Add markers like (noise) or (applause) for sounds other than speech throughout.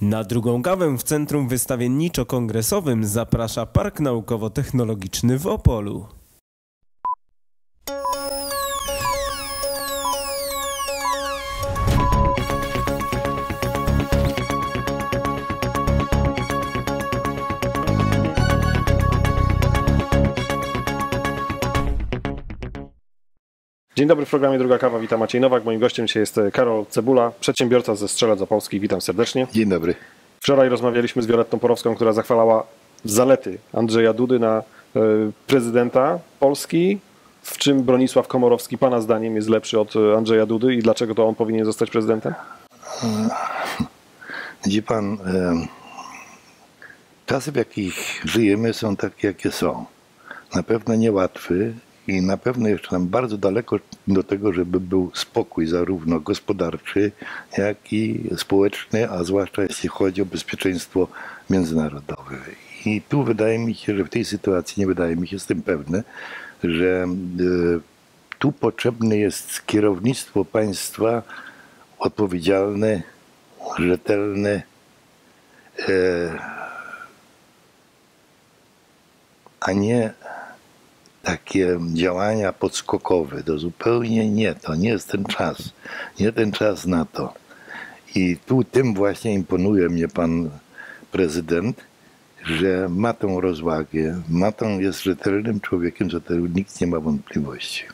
Na drugą kawę w Centrum Wystawienniczo-Kongresowym zaprasza Park Naukowo-Technologiczny w Opolu. Dzień dobry w programie Druga Kawa, witam Maciej Nowak. Moim gościem dzisiaj jest Karol Cebula, przedsiębiorca ze Strzelec Opolskich. Witam serdecznie. Dzień dobry. Wczoraj rozmawialiśmy z Violettą Porowską, która zachwalała zalety Andrzeja Dudy na e, prezydenta Polski. W czym Bronisław Komorowski, Pana zdaniem, jest lepszy od Andrzeja Dudy i dlaczego to on powinien zostać prezydentem? Widzi pan, e, czasy w jakich żyjemy są takie, jakie są. Na pewno niełatwe i na pewno jeszcze nam bardzo daleko do tego, żeby był spokój zarówno gospodarczy, jak i społeczny, a zwłaszcza jeśli chodzi o bezpieczeństwo międzynarodowe. I tu wydaje mi się, że w tej sytuacji nie wydaje mi się, jestem pewny, że y, tu potrzebne jest kierownictwo państwa odpowiedzialne, rzetelne, e, a nie takie działania podskokowe. To zupełnie nie, to nie jest ten czas. Nie ten czas na to. I tu tym właśnie imponuje mnie pan prezydent, że ma tą rozwagę, ma tą, jest rzetelnym człowiekiem, co tego nikt nie ma wątpliwości.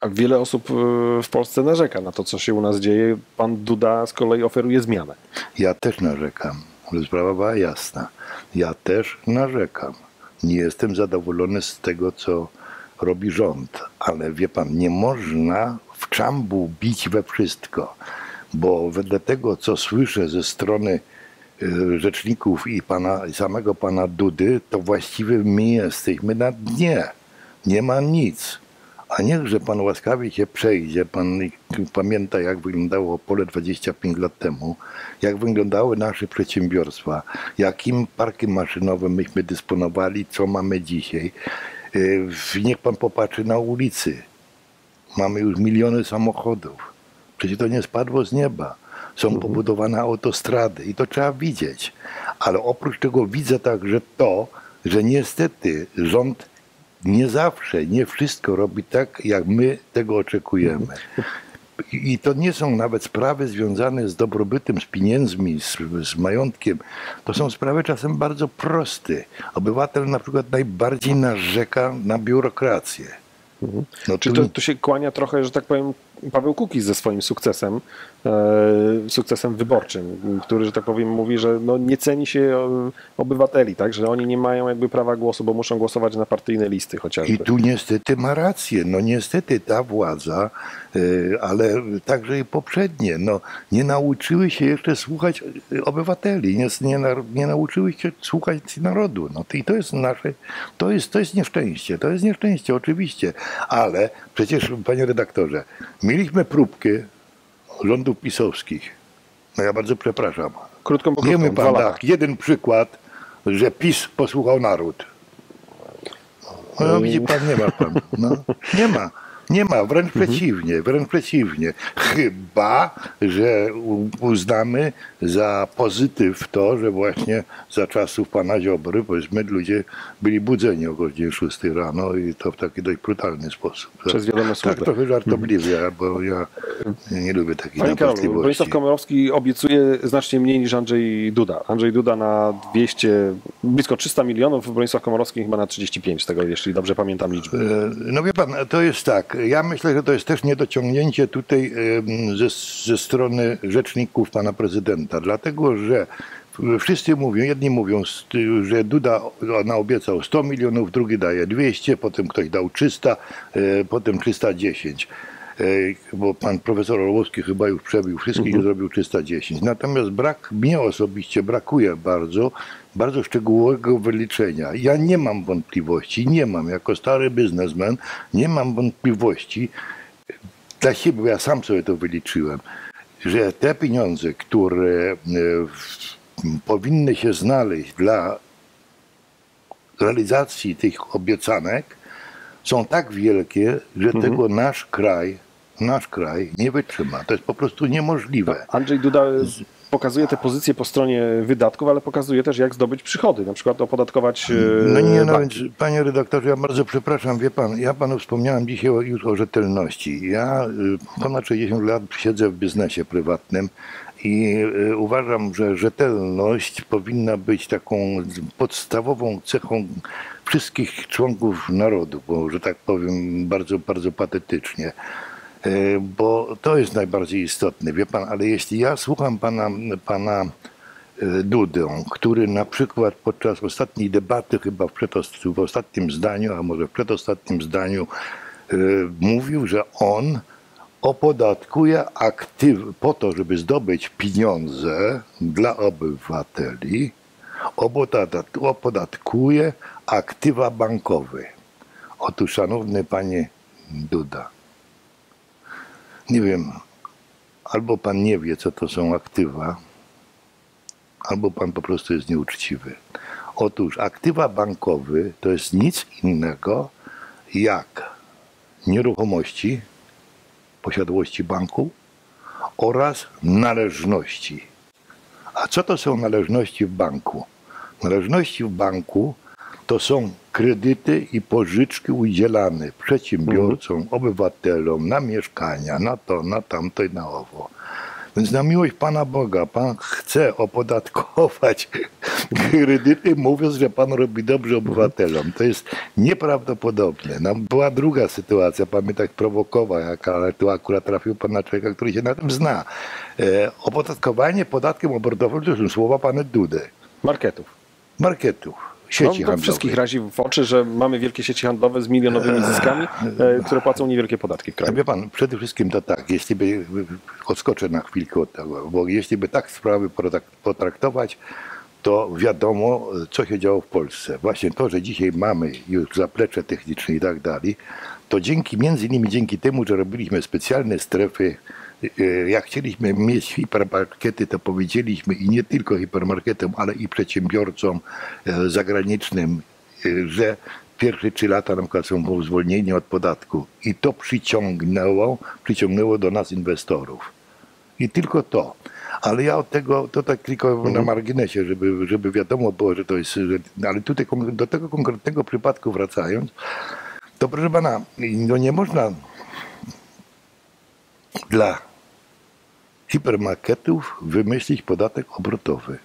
A wiele osób e, w Polsce narzeka na to, co się u nas dzieje. Pan Duda z kolei oferuje zmianę. Ja też narzekam. Sprawa była jasna. Ja też narzekam nie jestem zadowolony z tego, co robi rząd, ale wie pan, nie można w czambu bić we wszystko, bo wedle tego, co słyszę ze strony y, rzeczników i pana, samego pana Dudy, to właściwie my jesteśmy na dnie. Nie ma nic. A niechże pan łaskawie się przejdzie, pan pamięta jak wyglądało pole 25 lat temu, jak wyglądały nasze przedsiębiorstwa, jakim parkiem maszynowym myśmy dysponowali, co mamy dzisiaj. Y, niech pan popatrzy na ulicy. Mamy już miliony samochodów. Przecież to nie spadło z nieba. Są mhm. pobudowane autostrady i to trzeba widzieć. Ale oprócz tego widzę także to, że niestety rząd nie zawsze, nie wszystko robi tak, jak my tego oczekujemy. I to nie są nawet sprawy związane z dobrobytem, z pieniędzmi, z, z, majątkiem. To są sprawy czasem bardzo proste. Obywatel na przykład najbardziej narzeka na biurokrację. Mhm. No, Czy to, to się kłania trochę, że tak powiem, Paweł Kukiz ze swoim sukcesem, e, sukcesem wyborczym, który, że tak powiem, mówi, że no nie ceni się e, obywateli, tak, że oni nie mają jakby prawa głosu, bo muszą głosować na partyjne listy chociażby. I tu niestety ma rację, no niestety ta władza, e, ale także i poprzednie, no nie nauczyły się jeszcze słuchać obywateli, nie, nie, nie nauczyły się słuchać narodu, no i to jest nasze, to jest, to jest nieszczęście, to jest nieszczęście oczywiście, ale przecież, panie redaktorze, Mieliśmy próbkę rządów pisowskich. No ja bardzo przepraszam. Krótko mówiąc, Wiemy pan tak, jeden przykład, że PiS posłuchał naród. No widzi pan, nie ma pan. No, nie ma. Nie ma, wręcz mhm. przeciwnie, wręcz przeciwnie. Chyba, że uznamy za pozytyw to, że właśnie za czasów pana Ziobry, powiedzmy, ludzie byli budzeni o godzinie 6 rano i to w taki dość brutalny sposób. Przez wiadome Tak, trochę żartobliwie, mhm. bo ja nie lubię takich Panie napastliwości. Bronisław Komorowski obiecuje znacznie mniej niż Andrzej Duda. Andrzej Duda na 200, blisko 300 milionów, Bronisław Komorowski chyba na 35 tego, jeśli dobrze pamiętam liczby. E, no wie pan, to jest tak, ja myślę, że to jest też niedociągnięcie tutaj ze, ze strony rzeczników pana prezydenta, dlatego że Wszyscy mówią, jedni mówią, że Duda naobiecał 100 milionów, drugi daje 200, potem ktoś dał 300, e, potem 310 e, bo pan profesor Orłowski chyba już przebił wszystkich mhm. i zrobił 310. Natomiast brak, mnie osobiście brakuje bardzo bardzo szczegółowego wyliczenia. Ja nie mam wątpliwości, nie mam, jako stary biznesmen, nie mam wątpliwości dla siebie, bo ja sam sobie to wyliczyłem, że te pieniądze, które e, powinny się znaleźć dla realizacji tych obiecanek, są tak wielkie, że mhm. tego nasz kraj, nasz kraj nie wytrzyma. To jest po prostu niemożliwe. Andrzej Duda pokazuje te pozycje po stronie wydatków, ale pokazuje też, jak zdobyć przychody, na przykład opodatkować e, No nie, no więc, panie redaktorze, ja bardzo przepraszam, wie pan, ja panu wspomniałem dzisiaj o, już o rzetelności. Ja y, ponad 60 lat siedzę w biznesie prywatnym i uważam, że rzetelność powinna być taką podstawową cechą wszystkich członków narodu, bo że tak powiem bardzo, bardzo patetycznie. Y, Bo to jest najbardziej istotne, wie pan, ale jeśli ja słucham pana, pana e, Dudę, który na przykład podczas ostatniej debaty, chyba w, w ostatnim zdaniu, a może w przedostatnim zdaniu, e, mówił, że on opodatkuje aktyw po to, żeby zdobyć pieniądze dla obywateli, opodat- opodatkuje aktywa bankowe. Otóż, szanowny panie Duda, nie wiem, albo pan nie wie, co to są aktywa, albo pan po prostu jest nieuczciwy. Otóż aktywa bankowe to jest nic innego jak nieruchomości, posiadłości banku oraz należności. A co to są należności w banku? Należności w banku to są kredyty i pożyczki udzielane przedsiębiorcom, obywatelom na mieszkania, na to, na tamto i na owo. Więc na miłość Pana Boga, Pan chce opodatkować (laughs) kredyty, mówiąc, że Pan robi dobrze obywatelom. To jest nieprawdopodobne. No, była druga sytuacja, Pan mnie tak prowokował, ale tu akurat trafił Pan na człowieka, który się na tym zna. E, opodatkowanie podatkiem obrotowym to są słowa Pana Dudy. Marketów. Marketów, sieci to handlowych. wszystkich razi w oczy, że mamy wielkie sieci handlowe z milionowymi zyskami, e, które płacą niewielkie podatki w kraju. wie pan, przede wszystkim to tak, jeśli by, odskoczę na chwilkę od tego, bo jeśli by tak sprawy potrak- potraktować, to wiadomo, co się działo w Polsce. Właśnie to, że dzisiaj mamy już zaplecze techniczne i tak dalej, to dzięki, między innymi dzięki temu, że robiliśmy specjalne strefy, jak chcieliśmy mieć hipermarkety, to powiedzieliśmy i nie tylko hipermarketom, ale i przedsiębiorcom e, zagranicznym, e, że pierwsze trzy lata na przykład są zwolnieni od podatku i to przyciągnęło, przyciągnęło do nas inwestorów. I tylko to. Ale ja od tego, to tak tylko na marginesie, żeby, żeby wiadomo było, że to jest, ale tutaj do tego konkretnego przypadku wracając, to proszę pana, no nie można dla hipermarketów wymyślić podatek obrotowy.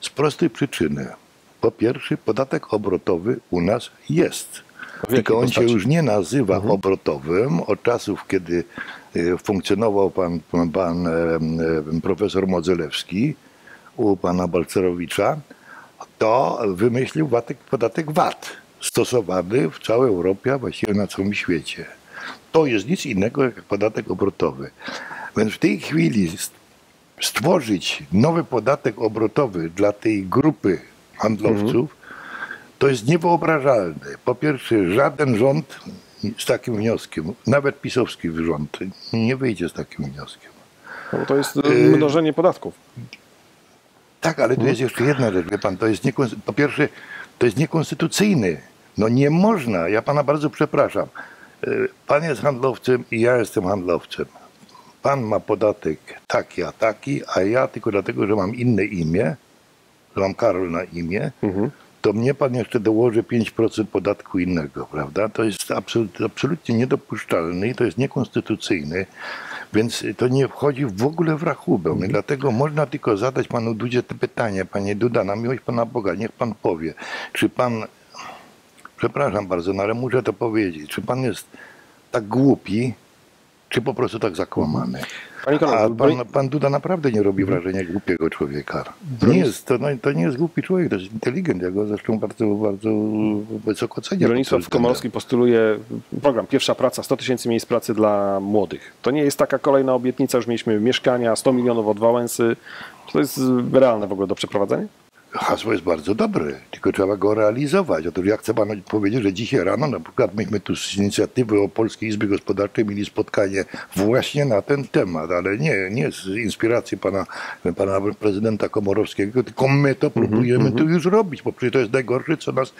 Z prostej przyczyny. Po pierwsze, podatek obrotowy u nas jest. Tylko on się już nie nazywa obrotowym od czasów, kiedy e, funkcjonował pan, pan, pan profesor Modzelewski u pana Balcerowicza, to wymyślił watek, podatek VAT, stosowany w całej Europie, a właściwie na całym świecie. To jest nic innego jak podatek obrotowy. Więc w tej chwili st- stworzyć nowy podatek obrotowy dla tej grupy handlowców, to jest niewyobrażalne. Po pierwsze, żaden rząd z takim wnioskiem, nawet pisowski rząd, nie wyjdzie z takim wnioskiem. No, bo to jest e, Y- mnożenie podatków. Tak, ale tu jest jeszcze jedna rzecz, wie pan, to jest po pierwsze, to jest niekonstytucyjne. No nie można, ja pana bardzo przepraszam. Y, Pan jest handlowcem i ja jestem handlowcem. Pan ma podatek taki, a taki, a ja tylko dlatego, że mam inne imię, że mam Karol na imię, to mnie pan jeszcze dołoży 5% podatku innego, prawda? To jest absolut, absolutnie niedopuszczalne i to jest niekonstytucyjne, więc to nie wchodzi w ogóle w rachubę. I dlatego można tylko zadać panu Dudzie te pytanie, panie Duda, na miłość pana Boga, niech pan powie, czy pan, przepraszam bardzo, no ale muszę to powiedzieć, czy pan jest tak głupi, czy po prostu tak zakłamany. A pan, pan Duda naprawdę nie robi wrażenia głupiego człowieka. Nie jest, to, no, to nie jest głupi człowiek, to jest inteligent. Ja go zresztą bardzo, bardzo wysoko cenię. Bronisław. Komorski postuluje program Pierwsza Praca, 100 tysięcy miejsc pracy dla młodych. To nie jest taka kolejna obietnica, już mieliśmy mieszkania, 100 milionów od Wałęsy. Czy to jest realne w ogóle do przeprowadzenia? Hasło jest bardzo dobre, tylko trzeba go realizować. Otóż ja chcę panu powiedzieć, że dzisiaj rano na przykład myśmy tu z inicjatywy o Polskiej Izby Gospodarczej mieli spotkanie właśnie na ten temat, ale nie, nie z inspiracji pana, pana prezydenta Komorowskiego, tylko my to próbujemy tu już robić, bo przecież to jest najgorsze, co, nas,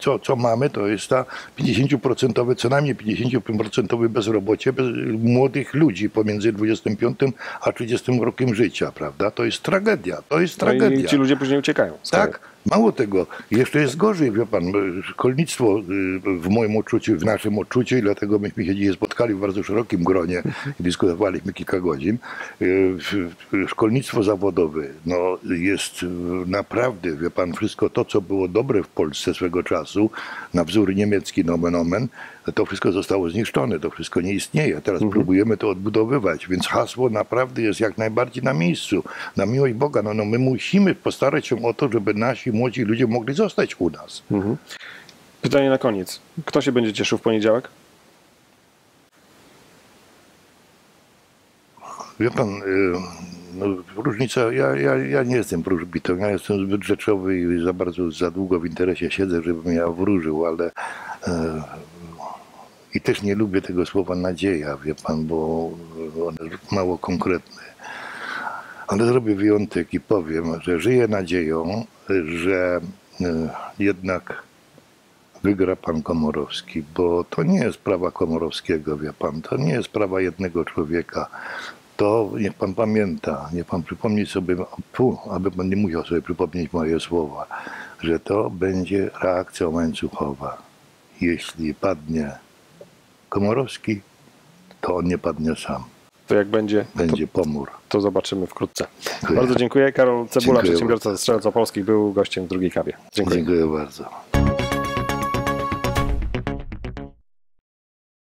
co, co mamy, to jest ta 50%, co najmniej 50% bezrobocie bez młodych ludzi pomiędzy 25 a 30 rokiem życia, prawda? To jest tragedia, to jest tragedia. No i ci ludzie później uciekają. Tak, mało tego, jeszcze jest gorzej, wie pan, szkolnictwo y, w moim odczuciu, w naszym odczuciu i dlatego myśmy się dzisiaj spotkali w bardzo szerokim gronie i dyskutowaliśmy kilka godzin. Y, Szkolnictwo zawodowe no, jest naprawdę, wie pan, wszystko to, co było dobre w Polsce swego czasu, na wzór niemiecki nomen omen, to wszystko zostało zniszczone, to wszystko nie istnieje. Teraz próbujemy to odbudowywać, więc hasło naprawdę jest jak najbardziej na miejscu. Na miłość Boga, no, no my musimy postarać się o to, żeby nasi młodzi ludzie mogli zostać u nas. Pytanie na koniec. Kto się będzie cieszył w poniedziałek? Wie pan, y, no, różnica, ja, ja, ja nie jestem wróżbitą, ja jestem zbyt rzeczowy i za bardzo, za długo w interesie siedzę, żebym ja wróżył, ale e, i też nie lubię tego słowa nadzieja, wie pan, bo ono jest mało konkretne. Ale zrobię wyjątek i powiem, że żyję nadzieją, że e, jednak wygra pan Komorowski, bo to nie jest sprawa Komorowskiego, wie pan, to nie jest sprawa jednego człowieka. To niech pan pamięta, niech pan przypomni sobie, pu, aby pan nie musiał sobie przypomnieć moje słowa, że to będzie reakcja łańcuchowa. Jeśli padnie Komorowski, to on nie padnie sam. To jak będzie, to, Będzie pomór. to zobaczymy wkrótce. Dziękuję. Bardzo dziękuję. Karol Cebula, Dziękuję przedsiębiorca ze Strzelec Opolskich, był gościem w drugiej kawie. Dziękuję. Dziękuję bardzo.